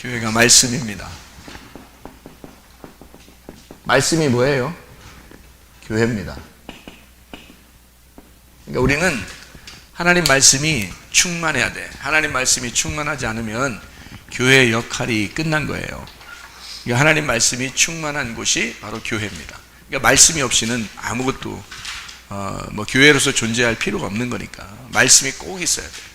교회가 말씀입니다. 말씀이 뭐예요? 교회입니다. 그러니까 우리는 하나님 말씀이 충만해야 돼. 하나님 말씀이 충만하지 않으면 교회의 역할이 끝난 거예요. 그러니까 하나님 말씀이 충만한 곳이 바로 교회입니다. 그러니까 말씀이 없이는 아무것도 어, 뭐 교회로서 존재할 필요가 없는 거니까 말씀이 꼭 있어야 돼.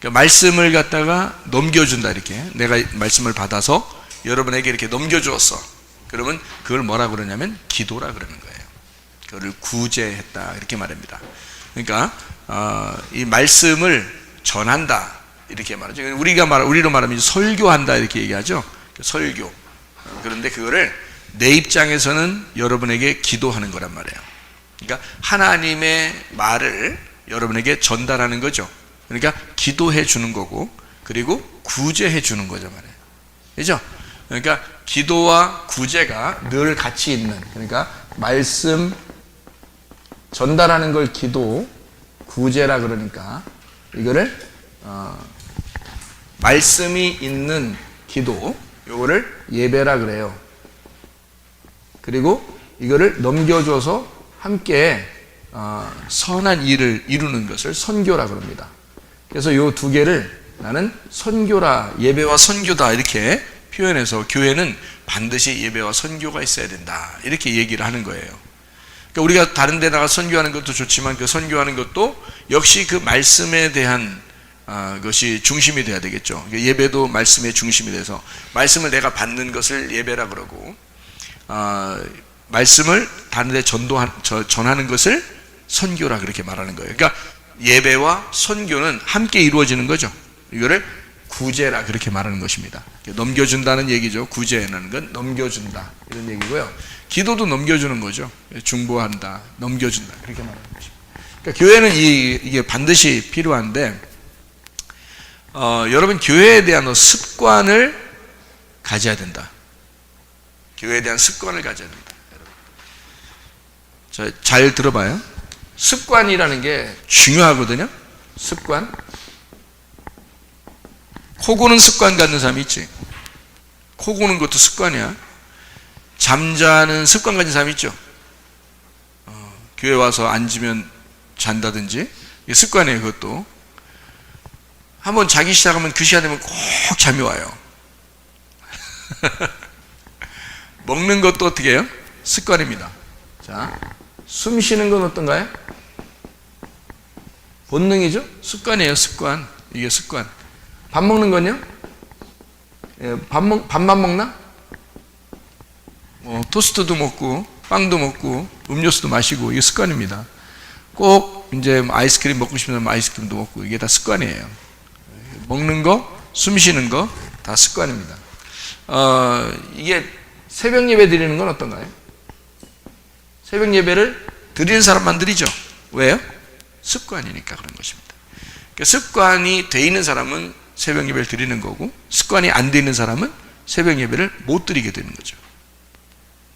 그러니까 말씀을 갖다가 넘겨준다 이렇게 내가 말씀을 받아서 여러분에게 이렇게 넘겨주었어. 그러면 그걸 뭐라 그러냐면 기도라 그러는 거예요. 그거를 구제했다 이렇게 말합니다. 그러니까 어, 이 말씀을 전한다 이렇게 말하죠. 우리가 말 우리로 말하면 설교한다 이렇게 얘기하죠. 설교. 어, 그런데 그거를 내 입장에서는 여러분에게 기도하는 거란 말이에요. 그러니까 하나님의 말을 여러분에게 전달하는 거죠. 그러니까 기도해 주는 거고 그리고 구제해 주는 거죠 말이에요. 그죠? 그러니까 기도와 구제가 늘 같이 있는 그러니까 말씀 전달하는 걸 기도 구제라 그러니까 이거를 어, 말씀이 있는 기도 요거를 예배라 그래요. 그리고 이거를 넘겨줘서 함께 어, 선한 일을 이루는 것을 선교라 그럽니다. 그래서 요두 개를 나는 선교라 예배와 선교다 이렇게 표현해서 교회는 반드시 예배와 선교가 있어야 된다 이렇게 얘기를 하는 거예요. 그러니까 우리가 다른 데 나가 선교하는 것도 좋지만 그 선교하는 것도 역시 그 말씀에 대한 아, 것이 중심이 돼야 되겠죠. 그러니까 예배도 말씀의 중심이 돼서 말씀을 내가 받는 것을 예배라 그러고 아, 말씀을 다른 데 전도한 저- 전하는 것을 선교라 그렇게 말하는 거예요. 그러니까 예배와 선교는 함께 이루어지는 거죠. 이거를 구제라 그렇게 말하는 것입니다. 넘겨준다는 얘기죠. 구제라는 건 넘겨준다 이런 얘기고요. 기도도 넘겨주는 거죠. 중보한다, 넘겨준다 그렇게 말하는 것입니다. 그러니까 교회는 이, 이게 반드시 필요한데 어, 여러분 교회에 대한 습관을 가져야 된다. 교회에 대한 습관을 가져야 된다. 자, 잘 들어봐요. 습관이라는 게 중요하거든요. 습관. 코 고는 습관 갖는 사람이 있지. 코 고는 것도 습관이야. 잠자는 습관 가진 사람이 있죠. 어, 교회 와서 앉으면 잔다든지 이게 습관이에요. 그것도 한번 자기 시작하면 그 시간 되면 꼭 잠이 와요. 먹는 것도 어떻게 해요? 습관입니다. 자, 숨 쉬는 건 어떤가요? 본능이죠? 습관이에요, 습관. 이게 습관. 밥 먹는 건요? 예, 밥 먹, 밥만 먹나? 뭐, 토스트도 먹고, 빵도 먹고, 음료수도 마시고, 이게 습관입니다. 꼭, 이제 뭐 아이스크림 먹고 싶으면 아이스크림도 먹고, 이게 다 습관이에요. 먹는 거, 숨 쉬는 거, 다 습관입니다. 어, 이게 새벽 예배 드리는 건 어떤가요? 새벽 예배를 드리는 사람만 드리죠. 왜요? 습관이니까 그런 것입니다. 그러니까 습관이 돼 있는 사람은 새벽 예배를 드리는 거고 습관이 안 돼 있는 사람은 새벽 예배를 못 드리게 되는 거죠.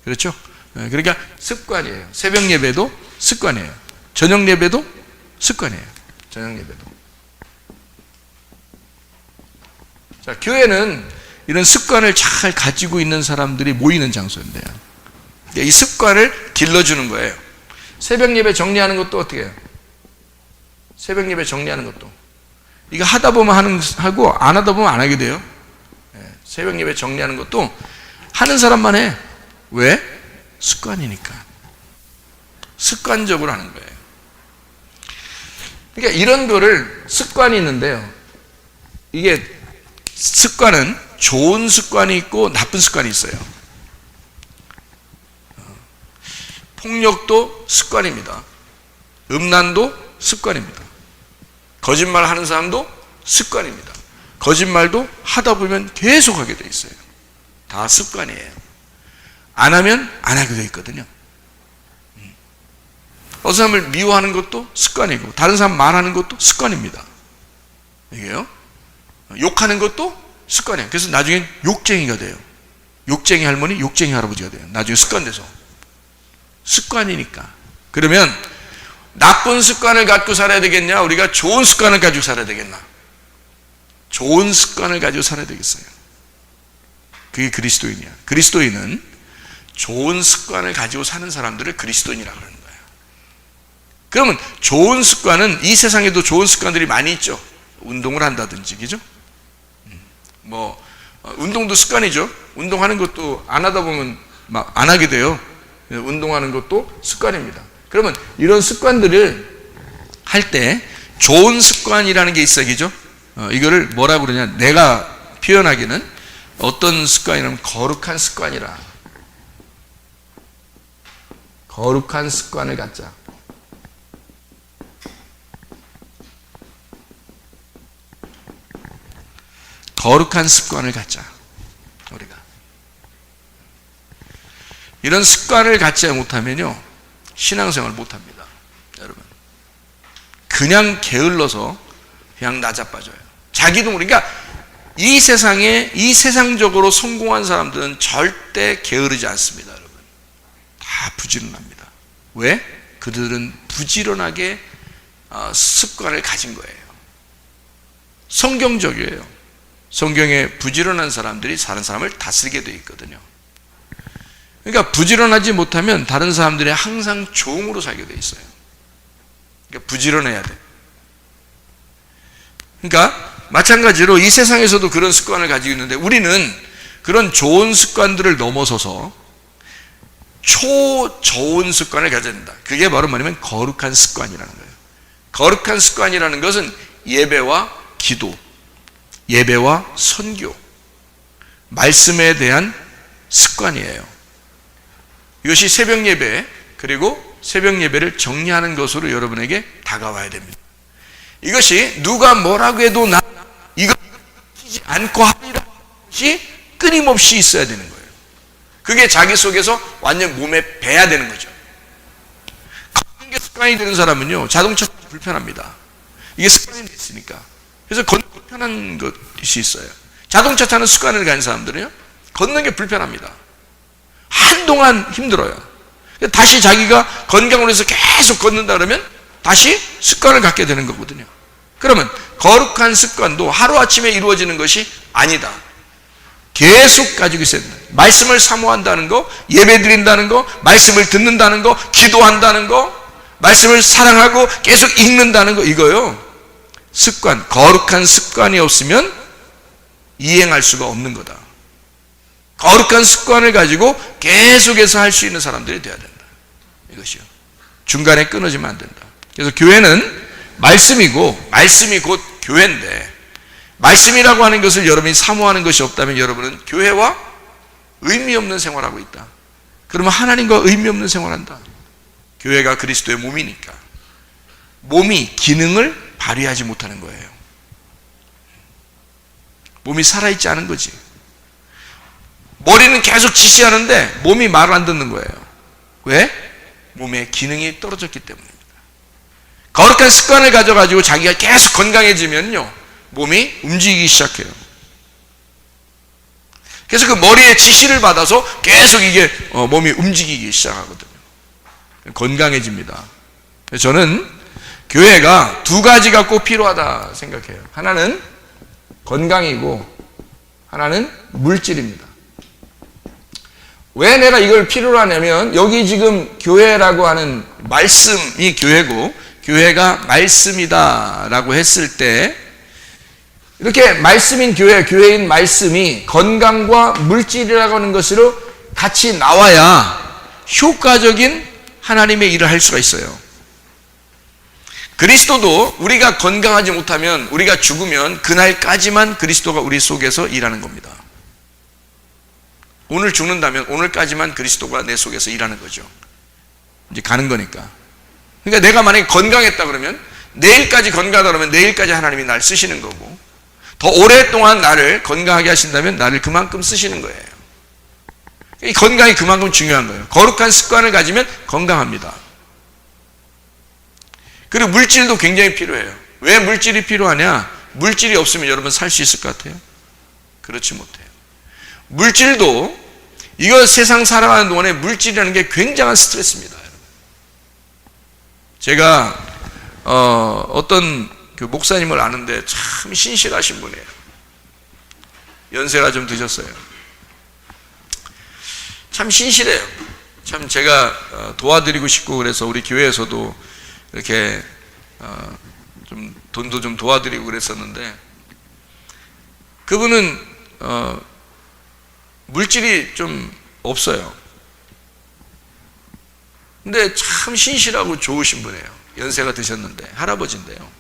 그렇죠? 네, 그러니까 습관이에요. 새벽 예배도 습관이에요. 저녁 예배도 습관이에요. 저녁 예배도. 자, 교회는 이런 습관을 잘 가지고 있는 사람들이 모이는 장소인데요. 그러니까 이 습관을 길러주는 거예요. 새벽 예배 정리하는 것도 어떻게 해요? 새벽 예배 정리하는 것도. 이거 하다 보면 하는, 하고 안 하다 보면 안 하게 돼요. 예, 새벽 예배 정리하는 것도 하는 사람만 해. 왜? 습관이니까. 습관적으로 하는 거예요. 그러니까 이런 거를 습관이 있는데요. 이게 습관은 좋은 습관이 있고 나쁜 습관이 있어요. 폭력도 습관입니다. 음란도 습관입니다. 거짓말 하는 사람도 습관입니다. 거짓말도 하다 보면 계속 하게 돼 있어요. 다 습관이에요. 안 하면 안 하게 돼 있거든요. 음. 어떤 사람을 미워하는 것도 습관이고, 다른 사람 말하는 것도 습관입니다. 이게요. 욕하는 것도 습관이에요. 그래서 나중엔 욕쟁이가 돼요. 욕쟁이 할머니, 욕쟁이 할아버지가 돼요. 나중에 습관돼서. 습관이니까. 그러면 나쁜 습관을 갖고 살아야 되겠냐? 우리가 좋은 습관을 가지고 살아야 되겠나? 좋은 습관을 가지고 살아야 되겠어요. 그게 그리스도인이야. 그리스도인은 좋은 습관을 가지고 사는 사람들을 그리스도인이라고 하는 거야. 그러면 좋은 습관은 이 세상에도 좋은 습관들이 많이 있죠. 운동을 한다든지, 그죠? 음, 뭐, 어, 운동도 습관이죠. 운동하는 것도 안 하다 보면 막 안 하게 돼요. 예, 운동하는 것도 습관입니다. 그러면 이런 습관들을 할 때 좋은 습관이라는 게 있어야 죠 어, 이거를 뭐라고 그러냐. 내가 표현하기는 어떤 습관이냐면 거룩한 습관이라. 거룩한 습관을 갖자. 거룩한 습관을 갖자. 우리가. 이런 습관을 갖지 못하면요. 신앙생활 못합니다. 여러분. 그냥 게을러서 그냥 나자빠져요. 자기도 모르 그러니까 이 세상에 이 세상적으로 성공한 사람들은 절대 게으르지 않습니다, 여러분. 다 부지런합니다. 왜? 그들은 부지런하게 어, 습관을 가진 거예요. 성경적이에요. 성경에 부지런한 사람들이 다른 사람을 다스리게 되어 있거든요. 그러니까 부지런하지 못하면 다른 사람들이 항상 종으로 살게 돼 있어요. 그러니까 부지런해야 돼. 그러니까 마찬가지로 이 세상에서도 그런 습관을 가지고 있는데 우리는 그런 좋은 습관들을 넘어서서 초 좋은 습관을 가져야 된다. 그게 바로 뭐냐면 거룩한 습관이라는 거예요. 거룩한 습관이라는 것은 예배와 기도, 예배와 선교, 말씀에 대한 습관이에요. 이것이 새벽 예배 그리고 새벽 예배를 정리하는 것으로 여러분에게 다가와야 됩니다. 이것이 누가 뭐라고 해도 나 이거 지지 않고 하리라 것이 끊임없이 있어야 되는 거예요. 그게 자기 속에서 완전 몸에 배야 되는 거죠. 걷는 게 습관이 되는 사람은요 자동차 불편합니다. 이게 습관이 됐으니까. 그래서 걷는 게 불편한 것이 있어요. 자동차 타는 습관을 가진 사람들은요 걷는 게 불편합니다. 한동안 힘들어요. 다시 자기가 건강을 위해서 계속 걷는다 그러면 다시 습관을 갖게 되는 거거든요. 그러면 거룩한 습관도 하루아침에 이루어지는 것이 아니다. 계속 가지고 있어야 된다. 말씀을 사모한다는 거, 예배 드린다는 거, 말씀을 듣는다는 거, 기도한다는 거, 말씀을 사랑하고 계속 읽는다는 거, 이거요. 습관, 거룩한 습관이 없으면 이행할 수가 없는 거다. 거룩한 습관을 가지고 계속해서 할 수 있는 사람들이 되어야 된다. 이것이요. 중간에 끊어지면 안 된다. 그래서 교회는 말씀이고, 말씀이 곧 교회인데, 말씀이라고 하는 것을 여러분이 사모하는 것이 없다면 여러분은 교회와 의미 없는 생활하고 있다. 그러면 하나님과 의미 없는 생활한다. 교회가 그리스도의 몸이니까. 몸이 기능을 발휘하지 못하는 거예요. 몸이 살아있지 않은 거지. 머리는 계속 지시하는데 몸이 말을 안 듣는 거예요. 왜? 몸의 기능이 떨어졌기 때문입니다. 거룩한 습관을 가져가지고 자기가 계속 건강해지면요. 몸이 움직이기 시작해요. 그래서 그 머리에 지시를 받아서 계속 이게 어, 몸이 움직이기 시작하거든요. 건강해집니다. 저는 교회가 두 가지가 꼭 필요하다 생각해요. 하나는 건강이고 하나는 물질입니다. 왜 내가 이걸 필요로 하냐면 여기 지금 교회라고 하는 말씀이 교회고 교회가 말씀이다라고 했을 때 이렇게 말씀인 교회, 교회인 말씀이 건강과 물질이라고 하는 것으로 같이 나와야 효과적인 하나님의 일을 할 수가 있어요. 그리스도도 우리가 건강하지 못하면 우리가 죽으면 그날까지만 그리스도가 우리 속에서 일하는 겁니다. 오늘 죽는다면 오늘까지만 그리스도가 내 속에서 일하는 거죠. 이제 가는 거니까. 그러니까 내가 만약에 건강했다 그러면 내일까지 건강하다 그러면 내일까지 하나님이 날 쓰시는 거고 더 오랫동안 나를 건강하게 하신다면 나를 그만큼 쓰시는 거예요. 이 건강이 그만큼 중요한 거예요. 거룩한 습관을 가지면 건강합니다. 그리고 물질도 굉장히 필요해요. 왜 물질이 필요하냐? 물질이 없으면 여러분 살 수 있을 것 같아요? 그렇지 못해요. 물질도 이거 세상 살아가는 동안에 물질이라는 게 굉장한 스트레스입니다. 제가 어, 어떤 그 목사님을 아는데 참 신실하신 분이에요. 연세가 좀 드셨어요. 참 신실해요. 참 제가 어, 도와드리고 싶고 그래서 우리 교회에서도 이렇게 어, 좀 돈도 좀 도와드리고 그랬었는데 그분은 어, 물질이 좀 없어요. 근데 참 신실하고 좋으신 분이에요. 연세가 드셨는데 할아버지인데요.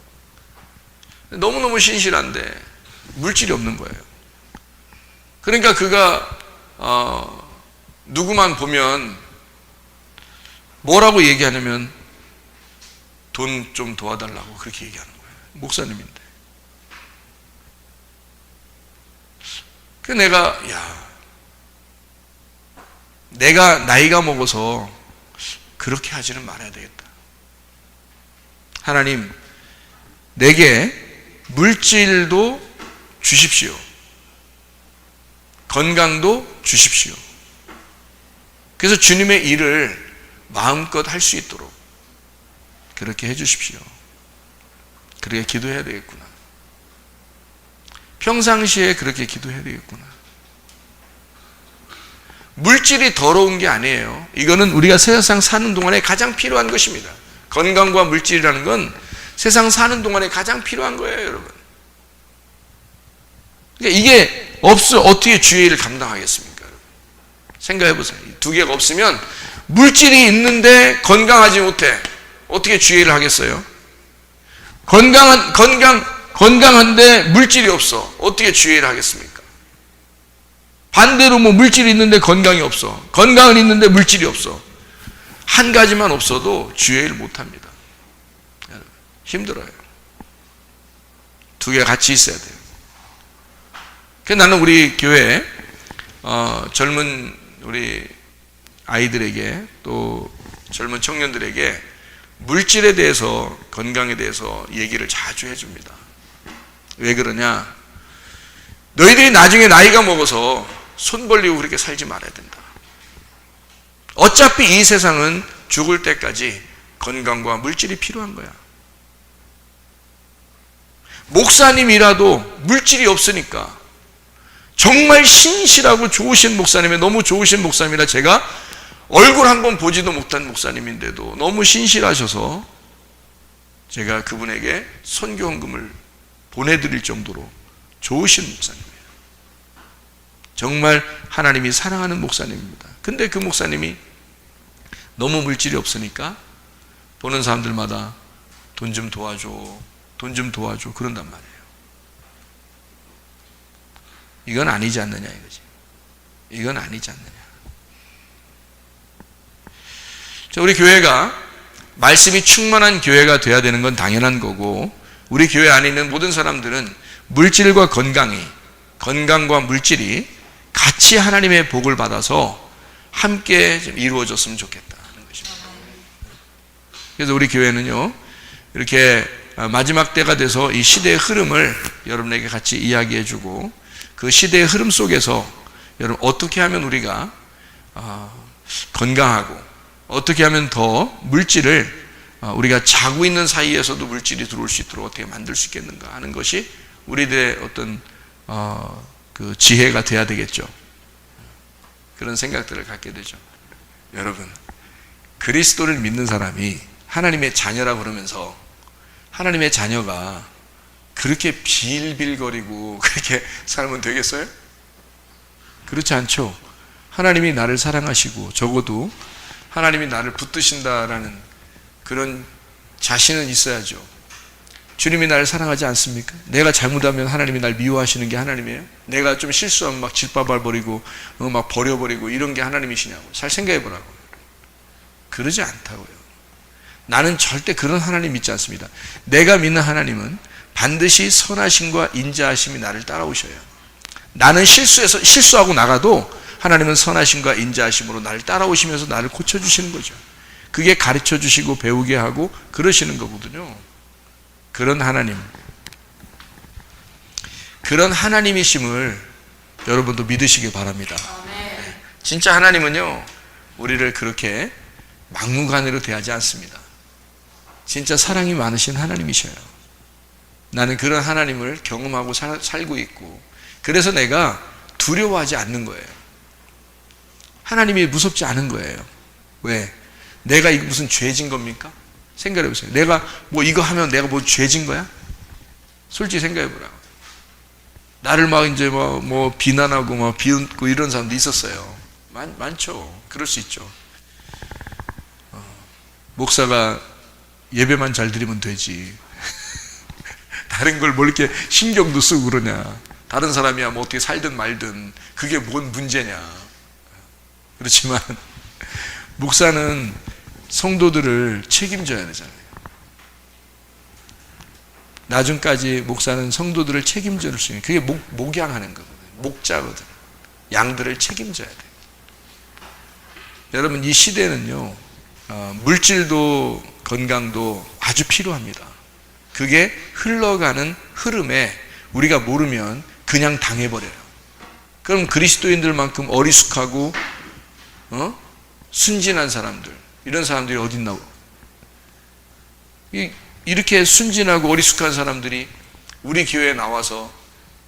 너무너무 신실한데 물질이 없는 거예요. 그러니까 그가 어, 누구만 보면 뭐라고 얘기하냐면 돈 좀 도와달라고 그렇게 얘기하는 거예요. 목사님인데. 그 내가 야 내가 나이가 먹어서 그렇게 하지는 말아야 되겠다. 하나님 내게 물질도 주십시오. 건강도 주십시오. 그래서 주님의 일을 마음껏 할 수 있도록 그렇게 해 주십시오. 그렇게 기도해야 되겠구나. 평상시에 그렇게 기도해야 되겠구나. 물질이 더러운 게 아니에요. 이거는 우리가 세상 사는 동안에 가장 필요한 것입니다. 건강과 물질이라는 건 세상 사는 동안에 가장 필요한 거예요, 여러분. 그러니까 이게 없어 어떻게 주의 일을 감당하겠습니까? 여러분? 생각해 보세요. 두 개가 없으면 물질이 있는데 건강하지 못해. 어떻게 주의 일을 하겠어요? 건강한 건강 건강한데 물질이 없어. 어떻게 주의 일을 하겠습니까? 반대로 뭐 물질이 있는데 건강이 없어. 건강은 있는데 물질이 없어. 한 가지만 없어도 주의 일을 못 합니다. 여러분, 힘들어요. 두 개가 같이 있어야 돼요. 그 나는 우리 교회 어, 젊은 우리 아이들에게 또 젊은 청년들에게 물질에 대해서 건강에 대해서 얘기를 자주 해줍니다. 왜 그러냐? 너희들이 나중에 나이가 먹어서 손 벌리고 그렇게 살지 말아야 된다. 어차피 이 세상은 죽을 때까지 건강과 물질이 필요한 거야. 목사님이라도 물질이 없으니까 정말 신실하고 좋으신 목사님이 너무 좋으신 목사님이라 제가 얼굴 한 번 보지도 못한 목사님인데도 너무 신실하셔서 제가 그분에게 선교헌금을 보내드릴 정도로 좋으신 목사님이에요. 정말 하나님이 사랑하는 목사님입니다. 근데 그 목사님이 너무 물질이 없으니까 보는 사람들마다 돈 좀 도와줘, 돈 좀 도와줘 그런단 말이에요. 이건 아니지 않느냐 이거지. 이건 아니지 않느냐. 자, 우리 교회가 말씀이 충만한 교회가 돼야 되는 건 당연한 거고 우리 교회 안에 있는 모든 사람들은 물질과 건강이 건강과 물질이 같이 하나님의 복을 받아서 함께 좀 이루어졌으면 좋겠다는 것입니다. 그래서 우리 교회는요 이렇게 마지막 때가 돼서 이 시대의 흐름을 여러분에게 같이 이야기해주고 그 시대의 흐름 속에서 여러분 어떻게 하면 우리가 어, 건강하고 어떻게 하면 더 물질을 어, 우리가 자고 있는 사이에서도 물질이 들어올 수 있도록 어떻게 만들 수 있겠는가 하는 것이 우리들의 어떤 어, 그 지혜가 돼야 되겠죠. 그런 생각들을 갖게 되죠. 여러분, 그리스도를 믿는 사람이 하나님의 자녀라 그러면서 하나님의 자녀가 그렇게 빌빌거리고 그렇게 살면 되겠어요? 그렇지 않죠. 하나님이 나를 사랑하시고 적어도 하나님이 나를 붙드신다라는 그런 자신은 있어야죠. 주님이 나를 사랑하지 않습니까? 내가 잘못하면 하나님이 날 미워하시는 게 하나님이에요? 내가 좀 실수하면 막 질바발 버리고 어, 막 버려버리고 이런 게 하나님이시냐고 잘 생각해 보라고 그러지 않다고요. 나는 절대 그런 하나님 믿지 않습니다. 내가 믿는 하나님은 반드시 선하심과 인자하심이 나를 따라오셔요. 나는 실수해서 실수하고 나가도 하나님은 선하심과 인자하심으로 나를 따라오시면서 나를 고쳐 주시는 거죠. 그게 가르쳐 주시고 배우게 하고 그러시는 거거든요. 그런 하나님. 그런 하나님이심을 여러분도 믿으시기 바랍니다. 네. 진짜 하나님은요, 우리를 그렇게 막무가내로 대하지 않습니다. 진짜 사랑이 많으신 하나님이셔요. 나는 그런 하나님을 경험하고 살, 살고 있고 그래서 내가 두려워하지 않는 거예요. 하나님이 무섭지 않은 거예요. 왜? 내가 이거 무슨 죄진 겁니까? 생각해 보세요. 내가 뭐 이거 하면 내가 뭐 죄진 거야? 솔직히 생각해 보라고. 나를 막 이제 뭐, 뭐 비난하고 막 비웃고 이런 사람도 있었어요. 많, 많죠. 그럴 수 있죠. 어, 목사가 예배만 잘 드리면 되지. 다른 걸 뭘 이렇게 신경도 쓰고 그러냐. 다른 사람이야 뭐 어떻게 살든 말든 그게 뭔 문제냐. 그렇지만 목사는 성도들을 책임져야 되잖아요. 나중까지 목사는 성도들을 책임져 수 있는 그게 목, 목양하는 거거든요. 목자거든. 양들을 책임져야 돼. 여러분 이 시대는요 어, 물질도 건강도 아주 필요합니다. 그게 흘러가는 흐름에 우리가 모르면 그냥 당해버려요. 그럼 그리스도인들만큼 어리숙하고 어? 순진한 사람들 이런 사람들이? 이, 이렇게 순진하고 어리숙한 사람들이 우리 교회에 나와서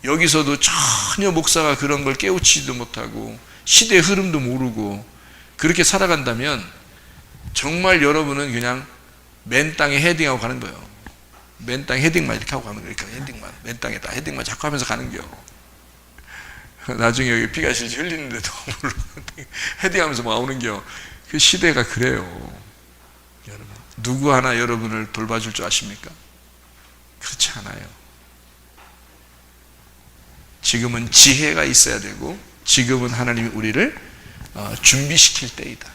여기서도 전혀 목사가 그런 걸 깨우치지도 못하고 시대 흐름도 모르고 그렇게 살아간다면 정말 여러분은 그냥 맨 땅에 헤딩하고 가는 거예요. 맨 땅에 헤딩만 이렇게 하고 가는 거예요. 헤딩만 맨 땅에 다 헤딩만 자꾸 하면서 가는 겨. 나중에 여기 피가 실실 흘리는데도 헤딩하면서 막 오는 겨. 그 시대가 그래요. 여러분 누구 하나 여러분을 돌봐줄 줄 아십니까? 그렇지 않아요. 지금은 지혜가 있어야 되고 지금은 하나님이 우리를 어, 준비시킬 때이다.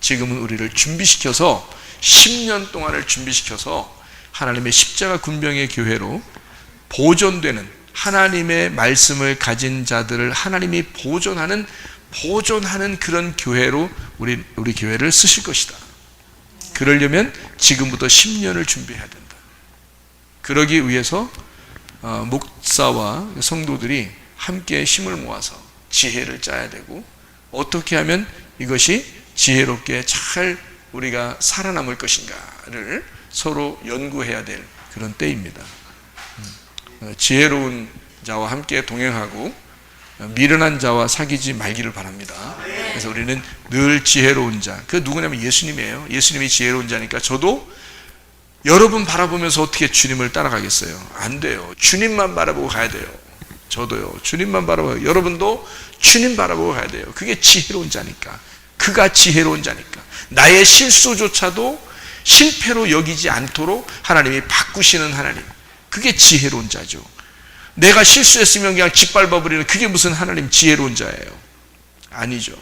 지금은 우리를 준비시켜서 10년 동안을 준비시켜서 하나님의 십자가 군병의 교회로 보존되는 하나님의 말씀을 가진 자들을 하나님이 보존하는 보존하는 그런 교회로 우리 우리 교회를 쓰실 것이다. 그러려면 지금부터 10년을 준비해야 된다. 그러기 위해서 어, 목사와 성도들이 함께 힘을 모아서 지혜를 짜야 되고 어떻게 하면 이것이 지혜롭게 잘 우리가 살아남을 것인가를 서로 연구해야 될 그런 때입니다. 어, 지혜로운 자와 함께 동행하고 어, 미련한 자와 사귀지 말기를 바랍니다. 그래서 우리는 늘 지혜로운 자. 그 누구냐면 예수님이에요. 예수님이 지혜로운 자니까 저도 여러분 바라보면서 어떻게 주님을 따라가겠어요? 안 돼요. 주님만 바라보고 가야 돼요. 저도요. 주님만 바라보고 여러분도 주님 바라보고 가야 돼요. 그게 지혜로운 자니까. 그가 지혜로운 자니까. 나의 실수조차도 실패로 여기지 않도록 하나님이 바꾸시는 하나님. 그게 지혜로운 자죠. 내가 실수했으면 그냥 짓밟아버리는 그게 무슨 하나님 지혜로운 자예요. 아니죠.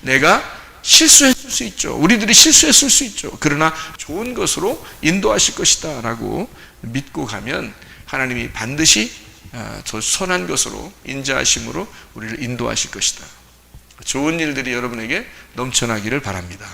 내가 실수했을 수 있죠. 우리들이 실수했을 수 있죠. 그러나 좋은 것으로 인도하실 것이다 라고 믿고 가면 하나님이 반드시 아, 더 선한 것으로 인자하심으로 우리를 인도하실 것이다. 좋은 일들이 여러분에게 넘쳐나기를 바랍니다.